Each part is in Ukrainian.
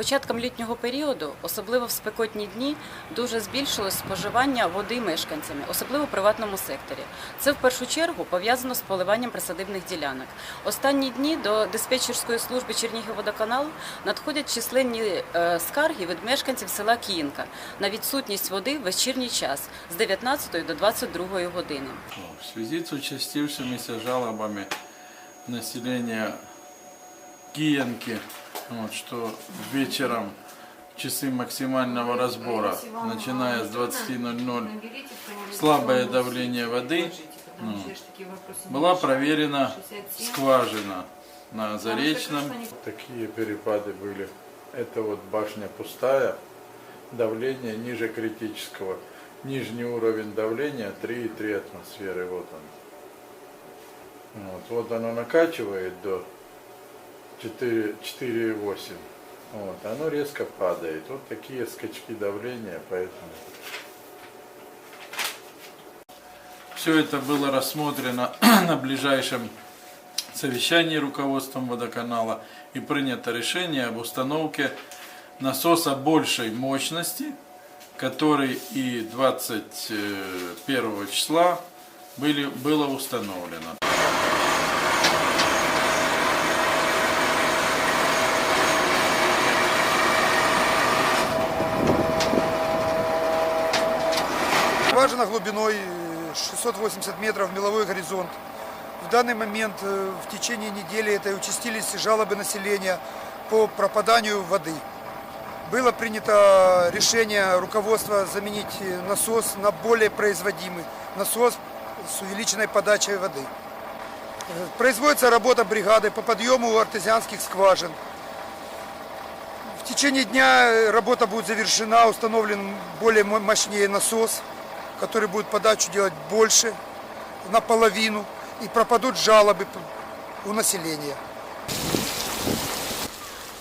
початком літнього періоду, особливо в спекотні дні, дуже збільшилось споживання води мешканцями, особливо в приватному секторі. Це в першу чергу пов'язано з поливанням присадибних ділянок. Останні дні до диспетчерської служби Чернігівводоканал надходять численні е, скарги від мешканців села Кіїнка на відсутність води в вечірній час з 19 до 22 години. В связи с участившимися жалобами населения Киянки, вот, что вечером часы максимального разбора, начиная с 20.00, слабое давление воды, ну, была проверена скважина на Заречном. Такие перепады были. Это вот башня пустая, давление ниже критического. Нижний уровень давления 3,3 атмосферы. Вот он. Вот, вот оно накачивает до 4 4,8. Вот, оно резко падает. Вот такие скачки давления, поэтому. Все это было рассмотрено на ближайшем совещании руководством водоканала и принято решение об установке насоса большей мощности, который и 21 числа были, было установлено. Скважина глубиной э, 680 метров, меловой горизонт. В данный момент э, в течение недели это участились жалобы населения по пропаданию воды. Было принято решение руководства заменить э, насос на более производимый насос с увеличенной подачей воды. Э, Производится работа бригады по подъему артезианских скважин. В течение дня э, работа будет завершена, установлен более мо- мощнее насос, который будет подачу делать больше, наполовину, и пропадут жалобы у населения.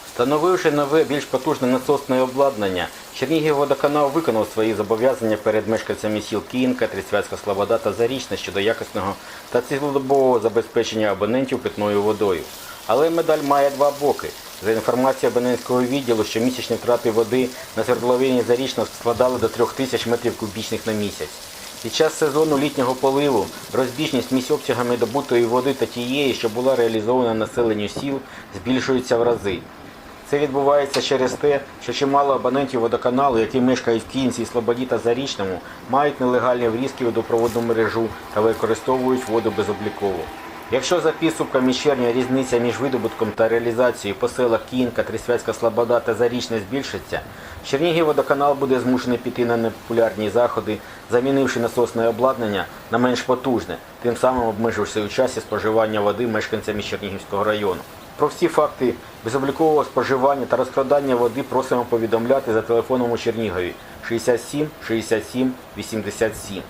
Встановивши нове більш потужне насосне обладнання, Чернігівводоканал виконав свої зобов'язання перед мешканцями сіл Київка, Трісвятська Слобода та Зарічна щодо якісного та цілодобового забезпечення абонентів питною водою. Але медаль має два боки. За інформацією абонентського відділу, щомісячні втрати води на свердловині Зарічна складали до 3 тисяч метрів кубічних на місяць. Під час сезону літнього поливу розбіжність між обсягами добутої води та тієї, що була реалізована населенню сіл, збільшується в рази. Це відбувається через те, що чимало абонентів водоканалу, які мешкають в Кінці, Слободі та Зарічному, мають нелегальні врізки у водопроводну мережу та використовують воду безобліково. Якщо за підсумками червня різниця між видобутком та реалізацією по селах Кінка, Трисвятська Слобода та Зарічне збільшиться, Чернігівводоканал буде змушений піти на непопулярні заходи, замінивши насосне обладнання на менш потужне, тим самим обмеживши у часі споживання води мешканцями Чернігівського району. Про всі факти безоблікового споживання та розкрадання води просимо повідомляти за телефоном у Чернігові 67 67 87.